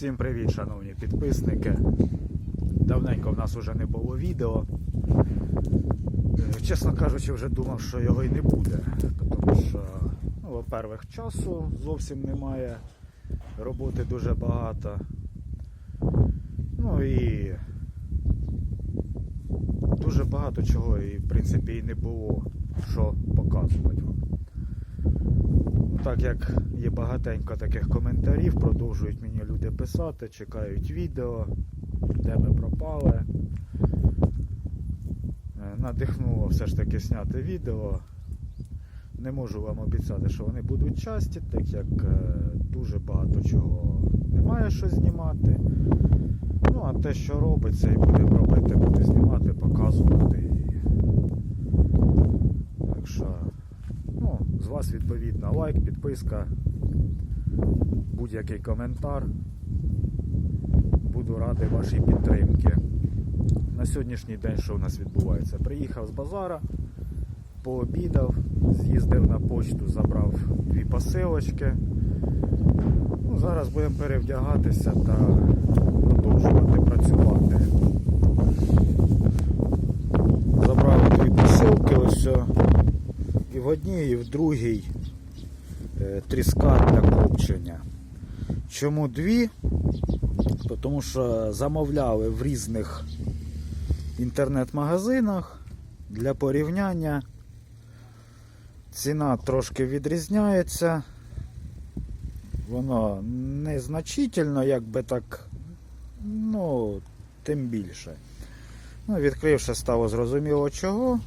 Всім привіт, шановні підписники. Давненько в нас вже не було відео. Е, Чесно кажучи, вже думав, що його і не буде. Тому що, ну, во-первых, часу зовсім немає, роботи дуже багато. Ну і дуже багато чого і в принципі і не було, що показувати вам. Ну, Так як багатенько таких коментарів, продовжують мені люди писати, чекають відео, де ми пропали. Е, Надихнуло все ж таки зняти відео. Не можу вам обіцяти, що вони будуть часті, так як е, дуже багато чого немає що знімати. Ну, а те, що робиться, і будемо робити, буде знімати, показувати. Так що, ну, з вас відповідно лайк, підписка, будь-який коментар. Буду радий вашій підтримки. На сьогоднішній день що у нас відбувається? Приїхав з базара, пообідав, з'їздив на почту, забрав дві посилочки. Ну, зараз будемо перевдягатися та продовжувати працювати. Забрав дві посилки, ось о, і в одній, і в другій е, тріска для копчення. Чому дві? Тому що замовляли в різних інтернет-магазинах для порівняння. Ціна трошки відрізняється. Воно незначительно, якби так, ну, тим більше. Ну, відкривши, стало зрозуміло чого.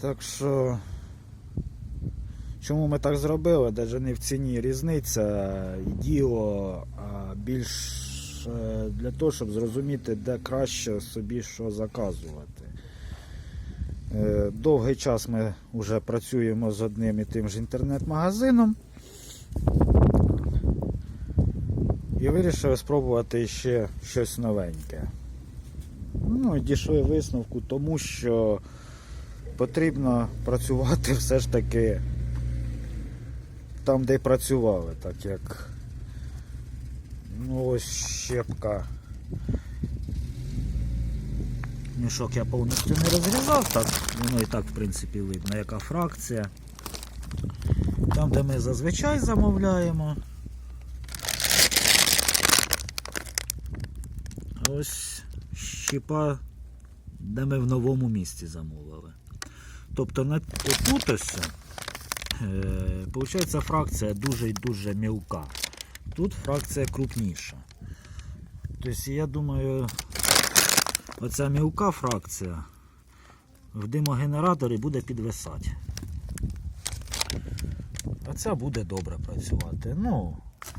Так що, чому ми так зробили? Навіть не в ціні різниця діло, а більш е, для того, щоб зрозуміти, де краще собі що заказувати. Е, Довгий час ми вже працюємо з одним і тим ж інтернет-магазином. І вирішили спробувати ще щось новеньке. Ну, і дійшли висновку, тому що потрібно працювати все ж таки там, де працювали, так як ну, ось щепка. Мішок я повністю не розрізав, так воно і так в принципі видно, яка фракція. Там, де ми зазвичай замовляємо. Ось щепа, де ми в новому місці замовили. Тобто на тут е, виходить, фракція дуже і дуже мілка. Тут фракція крупніша. Тобто, я думаю, оця мілка фракція в димогенераторі буде підвисати. А ця буде добре працювати. Ну,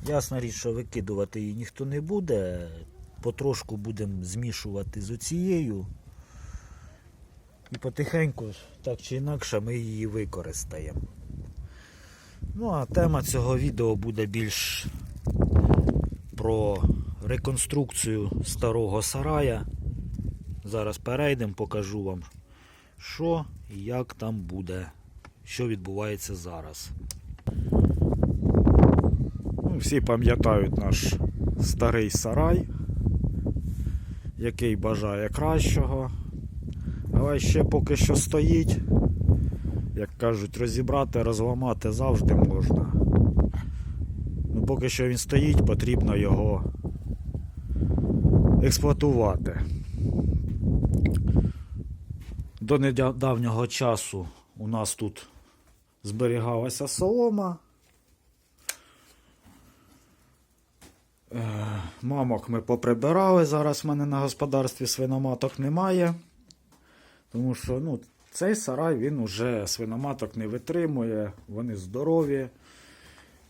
ясна річ, що викидувати її ніхто не буде. Потрошку будемо змішувати з оцією. І потихеньку, так чи інакше, ми її використаємо. Ну, а тема цього відео буде більш про реконструкцію старого сарая. Зараз перейдемо, покажу вам, що і як там буде, що відбувається зараз. Ну, всі пам'ятають наш старий сарай, який бажає кращого. Але ще поки що стоїть. Як кажуть, розібрати, розламати завжди можна. Ну, поки що він стоїть, потрібно його експлуатувати. До недавнього часу у нас тут зберігалася солома. Е, Мамок ми поприбирали. Зараз в мене на господарстві свиноматок немає. Тому що ну, цей сарай він уже свиноматок не витримує, вони здорові.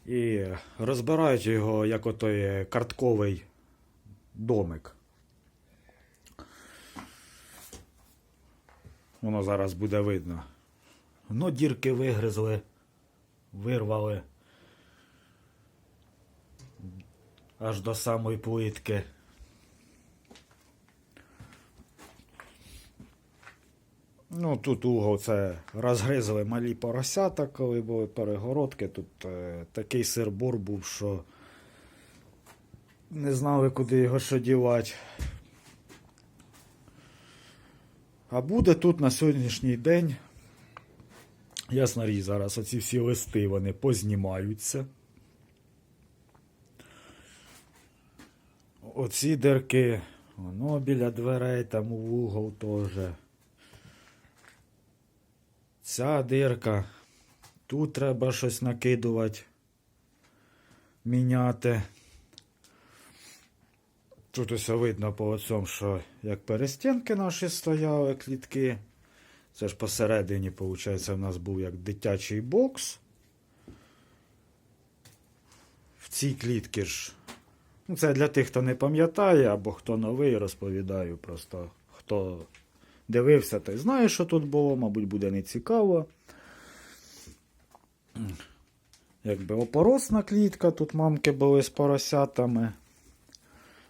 І розбирають його як отой картковий домик. Воно зараз буде видно. Ну, дірки вигризли, вирвали аж до самої плитки. Ну, тут угол це розгризали малі поросята, коли були перегородки. Тут е, такий сирбор був, що Не знали, куди його що дівати. А буде тут на сьогоднішній день. Ясна річ, зараз оці всі листи вони познімаються. Оці дирки, воно біля дверей, там у вугол теж. Ця дирка. Тут треба щось накидувати, міняти. Тут усе видно по цьому, що як перестінки наші стояли, клітки. Це ж посередині, виходить, в нас був як дитячий бокс. В цій клітці ж. Ну, це для тих, хто не пам'ятає, або хто новий, розповідаю. Просто хто дивився, той знає, що тут було, мабуть, буде не цікаво. Якби опоросна клітка, тут мамки були з поросятами.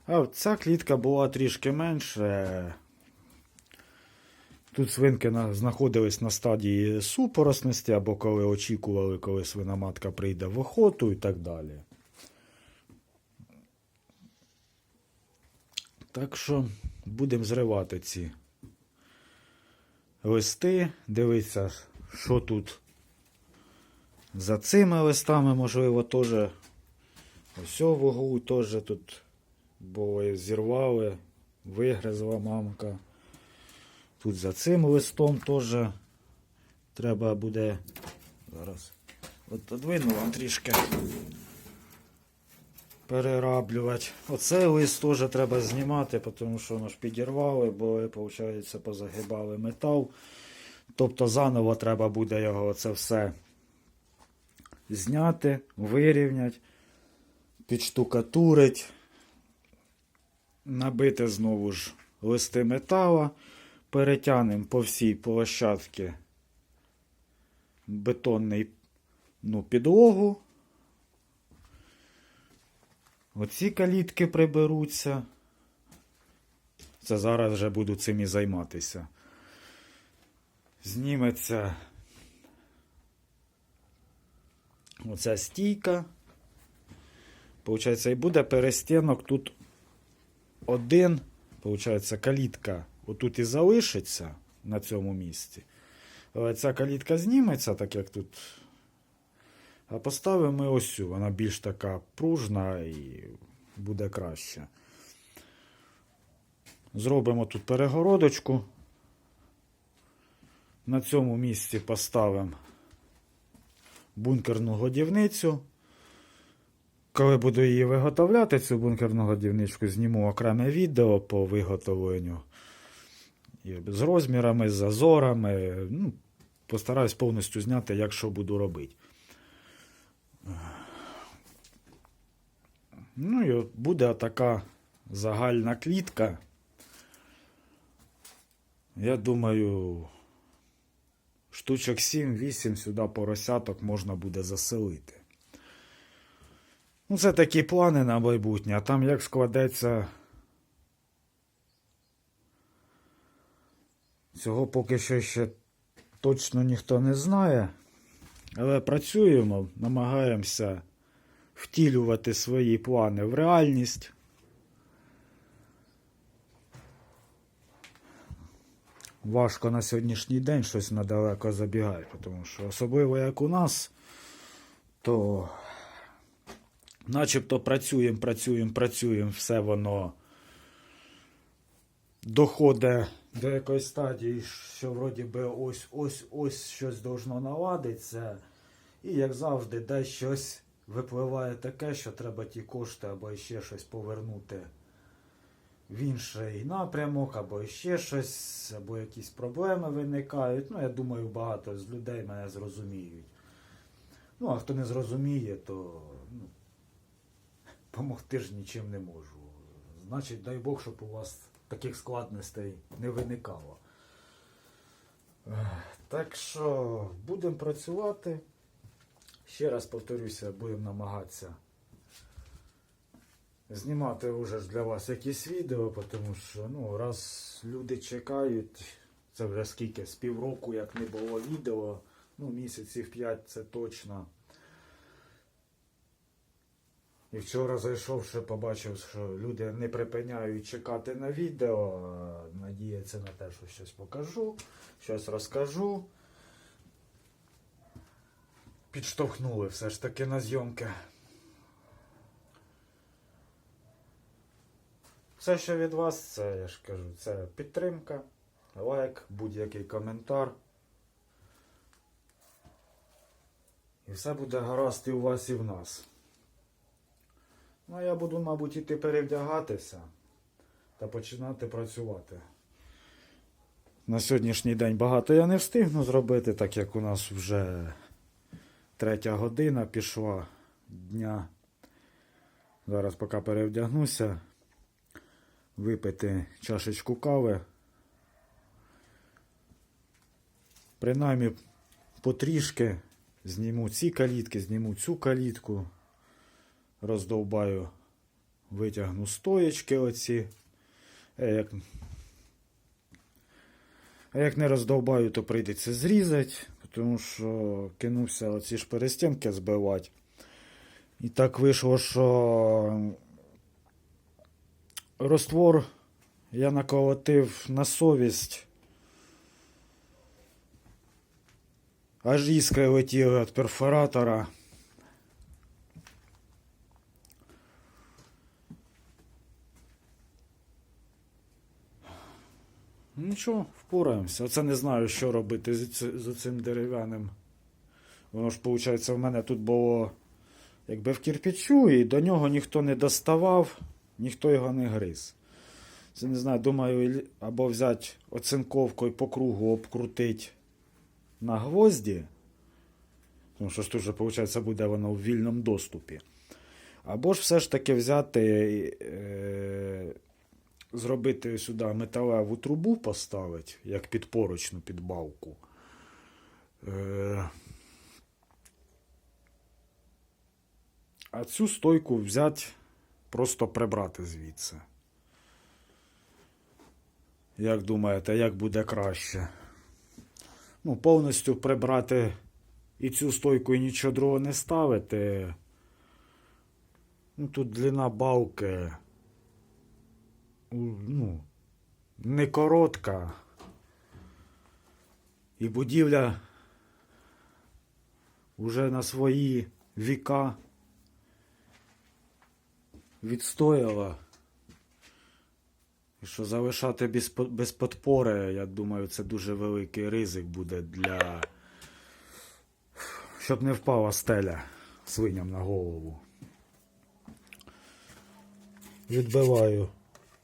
А ця клітка була трішки менше. Тут свинки знаходились на стадії супоросності, або коли очікували, коли свиноматка прийде в охоту і так далі. Так що будемо зривати ці листи, дивитися, що тут за цими листами, можливо, теж. Ось в углу теж тут було зірвали, вигризла мамка. Тут за цим листом теж треба буде. Зараз. От одвину вам трішки перераблювати. Оцей лист теж треба знімати, тому що воно ж підірвали, бо, виходить, позагибали метал. Тобто заново треба буде його це все зняти, вирівняти, підштукатурити, набити знову ж листи метала, перетягнемо по всій площадці бетонний ну, підлогу. Оці калітки приберуться. Це зараз вже буду цим і займатися. Зніметься оця стійка. Получається, і буде перестінок тут один, получається, калітка отут і залишиться на цьому місці. Але ця калітка зніметься, так як тут. А поставимо ось цю. Вона більш така пружна і буде краще. Зробимо тут перегородочку. На цьому місці поставимо бункерну годівницю. Коли буду її виготовляти, цю бункерну годівничку, зніму окреме відео по виготовленню. З розмірами, з зазорами. Ну, постараюсь повністю зняти, як що буду робити. Ну і от буде така загальна клітка. Я думаю, штучок 7-8 сюди поросяток можна буде заселити. Ну, це такі плани на майбутнє, а там як складеться. Цього поки що ще точно ніхто не знає. Але працюємо, намагаємося втілювати свої плани в реальність. Важко на сьогоднішній день щось надалеко забігає, тому що особливо як у нас, то начебто працюємо, працюємо, працюємо, все воно доходить до якоїсь стадії, що вроді би ось ось ось щось должно наладитися. І як завжди, десь щось випливає таке, що треба ті кошти або ще щось повернути в інший напрямок, або ще щось, або якісь проблеми виникають. Ну, я думаю, багато з людей мене зрозуміють. Ну, а хто не зрозуміє, то ну, помогти ж нічим не можу. Значить, дай Бог, щоб у вас таких складностей не виникало. Так що будемо працювати. Ще раз повторюся, будемо намагатися знімати вже для вас якісь відео, тому що ну, раз люди чекають, це вже скільки, з півроку, як не було відео, ну, місяців 5 це точно. І вчора зайшовши, побачив, що люди не припиняють чекати на відео, надіяться на те, що щось покажу, щось розкажу. Підштовхнули все ж таки на зйомки. Все, що від вас, це я ж кажу, це підтримка, лайк, будь-який коментар. І все буде гаразд і у вас, і в нас. Ну, я буду, мабуть, іти перевдягатися та починати працювати. На сьогоднішній день багато я не встигну зробити, так як у нас вже третя година пішла дня. Зараз поки перевдягнуся, випити чашечку кави. Принаймні потрішки зніму ці калітки, зніму цю калітку роздовбаю, витягну стоєчки оці. А як, а як не роздовбаю, то прийдеться зрізати, тому що кинувся оці ж перестінки збивати. І так вийшло, що роствор я наколотив на совість. Аж іскри летіли від перфоратора. Нічого, впораємося. Оце не знаю, що робити з, цим дерев'яним. Воно ж, виходить, в мене тут було якби в кирпичу, і до нього ніхто не доставав, ніхто його не гриз. Це не знаю, думаю, або взяти оцинковку і по кругу обкрутити на гвозді. Тому що ж тут же, виходить, буде воно в вільному доступі. Або ж все ж таки взяти. Е- зробити сюди металеву трубу поставити, як підпорочну підбавку. Е, А цю стойку взяти, просто прибрати звідси. Як думаєте, як буде краще? Ну, повністю прибрати і цю стойку, і нічого другого не ставити. Ну, тут длина балки ну, не коротка. І будівля вже на свої віка відстояла. І що залишати без, без подпори, я думаю, це дуже великий ризик буде для. Щоб не впала стеля свиням на голову. Відбиваю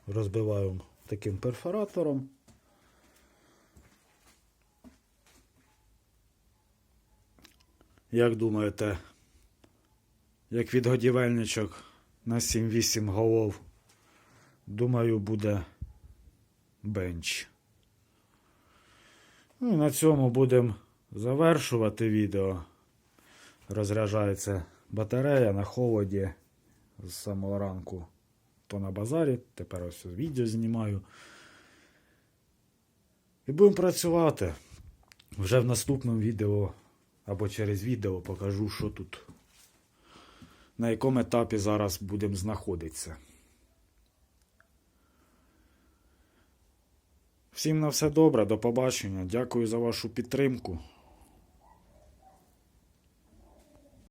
розбиваю таким перфоратором. Як думаєте, як відгодівельничок на 7-8 голов, думаю, буде бенч. Ну і на цьому будемо завершувати відео. Розряджається батарея на холоді з самого ранку то на базарі, тепер ось відео знімаю. І будемо працювати. Вже в наступному відео або через відео покажу, що тут, на якому етапі зараз будемо знаходитися. Всім на все добре, до побачення. Дякую за вашу підтримку.